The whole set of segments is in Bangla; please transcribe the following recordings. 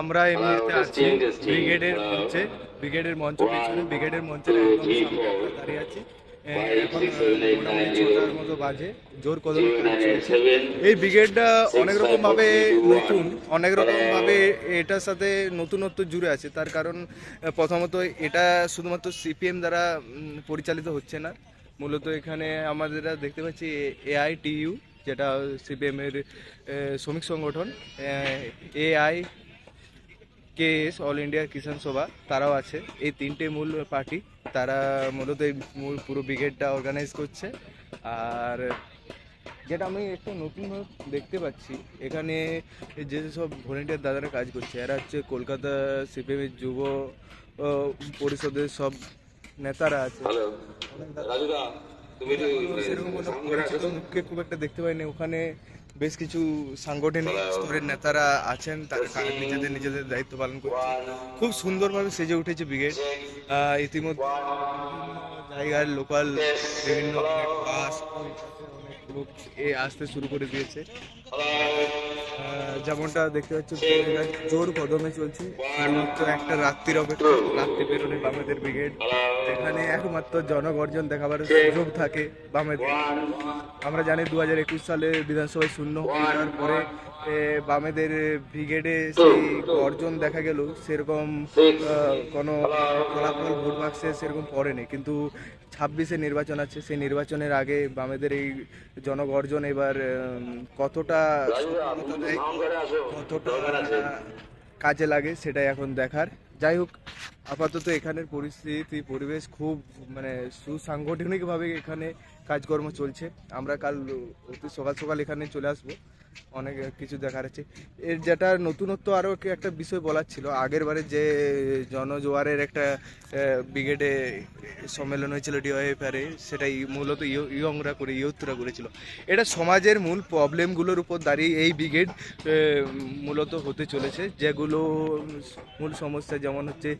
আমরা এই মুহূর্তে আছি ব্রিগেডের মঞ্চে, ব্রিগেডের মঞ্চ পেছনে, ব্রিগেডের মঞ্চের একদম সামনে দাঁড়িয়ে আছি। জোর এই ব্রিগেডটা অনেক রকম ভাবে নতুন, অনেক রকম ভাবে এটার সাথে নতুনত্ব জুড়ে আছে। তার কারণ প্রথমত এটা শুধুমাত্র সিপিএম দ্বারা পরিচালিত হচ্ছে না। মূলত এখানে আমাদের দেখতে পাচ্ছি এআইটিইউ যেটা সিপিএম এর শ্রমিক সংগঠন AI KS all India Kisan Sabha তারাও আছে। এই তিনটে মূল পার্টি তারা মূলত এই মূল পুরো ব্রিগেডটা অর্গানাইজ করছে। আর যেটা আমি একটু নতুন দেখতে পাচ্ছি এখানে যে সব ভলেন্টিয়ার দাদারা কাজ করছে এরা হচ্ছে কলকাতা সিপিএমের যুব পরিষদের সব নেতারা আছে। সেরকম কোনো পরিচিত মুখকে খুব একটা দেখতে পাইনি। ওখানে বেশ কিছু সাংগঠনিক স্তরের নেতারা আছেন, তারা নিজেদের নিজেদের দায়িত্ব পালন করছে। খুব সুন্দরভাবে সেজে উঠেছে ব্রিগেড। ইতিমধ্যে জায়গার লোকাল বিভিন্ন বাস লোক এ আসতে শুরু করে দিয়েছে। যেমনটা দেখতে পাচ্ছি জোর কদমে চলছে। একটা রাত্রির অপেক্ষা, রাত্রি বেরোলে বামেদের ব্রিগেড। যেখানে একমাত্র জনগর্জন দেখাবার সুযোগ থাকে বামেদের আমরা জানি দু হাজার একুশ সালে বিধানসভায় শূন্য যাওয়ার পরে বামেদের ব্রিগেডে সেই গর্জন দেখা গেল সেরকম কোনো ফলাফল ভোট বাক্সে সেরকম পড়েনি। কিন্তু ছাব্বিশে নির্বাচন আছে সেই নির্বাচনের আগে বামেদের এই জনগর্জন এবার কতটা কতটা কাজে লাগে সেটাই এখন দেখার। যাই হোক, আপাতত এখানের পরিস্থিতি, পরিবেশ খুব মানে সুসাংগঠনিকভাবে এখানে কাজকর্ম চলছে। আমরা কাল অতি সকাল সকাল এখানে চলে আসব। অনেক কিছু দেখার আছে। এর যেটা নতুনত্ব আরও একটা বিষয় বলার ছিল, আগের বারে যে জনজোয়ারের একটা ব্রিগেডে সম্মেলন হয়েছিল ডিওএফআরে সেটাই মূলত ইয়- ইয়ংরা করে ইয়ুথরা করেছিল। এটা সমাজের মূল প্রবলেমগুলোর উপর দাঁড়িয়ে এই ব্রিগেড মূলত হতে চলেছে, যেগুলো মূল সমস্যা যেমন হচ্ছে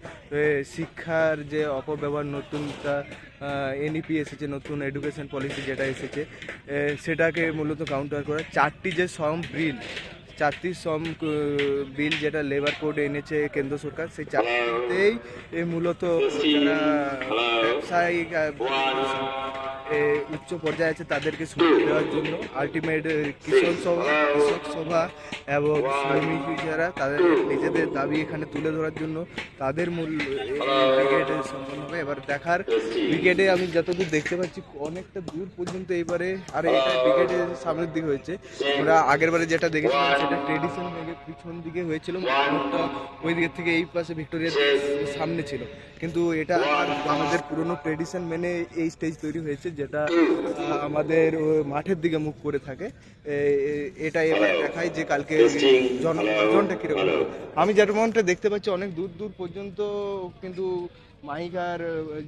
শিক্ষার যে অপব্যবহার নতুনটা এনইপি এসেছে, নতুন এডুকেশন পলিসি যেটা এসেছে সেটাকে মূলত কাউন্টার করা, চারটি যে সম বিল চারটি শ্রম বিল যেটা লেবার কোড এনেছে কেন্দ্র সরকার সেই চারটিতেই মূলত যারা এ, উচ্চ পর্যায়ে আছে তাদেরকে সুবিধা দেওয়ার জন্য। আলটিমেট কৃষক সভা কৃষক সভা এবং শ্রমিক যারা, তাদের নিজেদের দাবি এখানে তুলে ধরার জন্য তাদের মূল ব্রিগেডে সম্পন্ন হবে। এবার দেখার ব্রিগেডে আমি যতদূর দেখতে পাচ্ছি, অনেকটা দূর পর্যন্ত এবারে আর এটা ব্রিগেডের সামনের দিকে হয়েছে। আমরা আগের বারে যেটা দেখেছিলাম, সেটা ট্রেডিশন পিছন দিকে হয়েছিল ওই দিকের থেকে এই পাশে ভিক্টোরিয়ার সামনে ছিল। কিন্তু এটা আমাদের পুরনো ট্রেডিশন মেনে এই স্টেজ তৈরি হয়েছে যেটা আমাদের মাঠের দিকে মুখ করে থাকে। এটা এবার দেখায় যে কালকে জনগণটা কীরকম। আমি যেমনটা দেখতে পাচ্ছি অনেক দূর দূর পর্যন্ত কিন্তু মাইক আর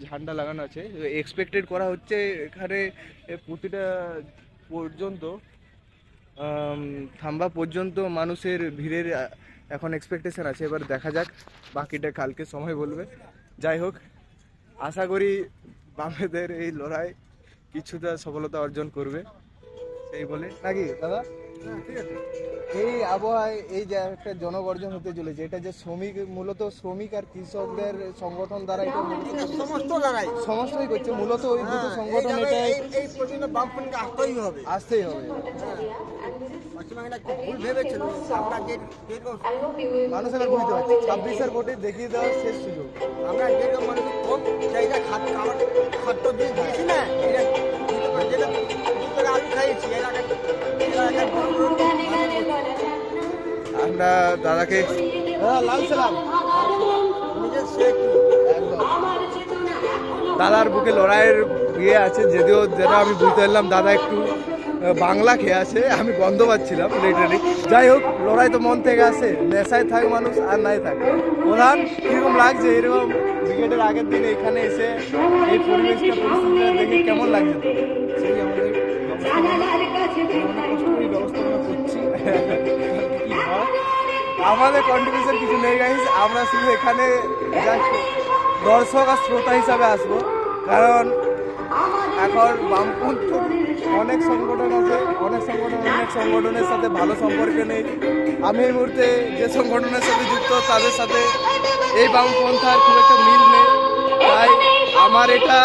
ঝান্ডা লাগানো আছে। এক্সপেক্টেড করা হচ্ছে এখানে প্রতিটা পর্যন্ত থাম্বা পর্যন্ত মানুষের ভিড়ের এখন এক্সপেকটেশন আছে। এবার দেখা যাক বাকিটা কালকে সময় বলবে। যাই হোক আশা করি বামেদের এই লড়াই কিছুটা সফলতা অর্জন করবে। সেই বলে। নাকি দাদা? এই আবহাওয়ায় এই যে একটা জনগর্জন হতে চলেছে এটা যে শ্রমিক মূলত শ্রমিক আর কৃষকদের সংগঠন দ্বারা এটা সমস্ত লড়াই সমস্তই করছে মূলত ওই দুটো হ্যাঁ, সংগঠন এটাই। এই পর্যন্ত বামপন্থীকে আসতেই হবে। আসতেই হবে। পশ্চিমবাংলা খুব ভুল ভেবেছিল। আমরা যে যেরকম মানুষ এবার বুঝতে পারছে ছাব্বিশের ভোটে দেখিয়ে দেওয়ার শেষ সুযোগ। আমরা যেরকম মানুষ কম চাহিদা খাদ্য খাদ্য দিয়ে দিয়েছি না এটা যেটা আলু খাইয়েছি এর আগে আমরা দাদাকে লাল সালাম একদম দাদার বুকে লড়াইয়ের ইয়ে আছে যদিও যেটা আমি বুঝতে পারলাম দাদা একটু বাংলা খেয়ে আছে আমি গন্ধ পাচ্ছিলাম লিটারি যাই হোক লড়াই তো মন থেকে আসে নেশায় থাক মানুষ আর নাই থাক। প্রধান কীরকম লাগছে? এরকম ক্রিকেটের আগের দিন এখানে এসে এই পরিবেশটা, পরিস্থিতিটা দেখে কেমন লাগছে সেই আমাদের ব্যবস্থাপনা করছি। আমাদের কন্ট্রিবিউশন কিছু নেই গাইস আমরা শুধু এখানে দর্শক আর শ্রোতা হিসাবে আসব। কারণ এখন বামপন্থ অনেক সংগঠন আছে, অনেক সংগঠন অনেক সংগঠনের সাথে ভালো সম্পর্ক নেই। আমি এই মুহূর্তে যে সংগঠনের সাথে যুক্ত, তাদের সাথে এই বামপন্থার খুব একটা মিল নেই। তাই আমার এটা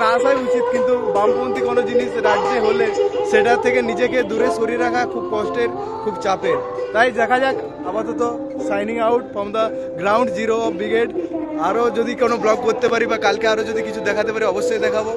না আসাই উচিত, কিন্তু বামপন্থী কোনো জিনিস রাজ্যে হলে সেটা থেকে নিজেকে দূরে সরিয়ে রাখা খুব কষ্টের, খুব চাপের। তাই দেখা যাক, আপাতত signing out from the ground zero of brigade আরও যদি কোনো ব্লগ করতে পারি বা কালকে আরও যদি কিছু দেখাতে পারি, অবশ্যই দেখাবো।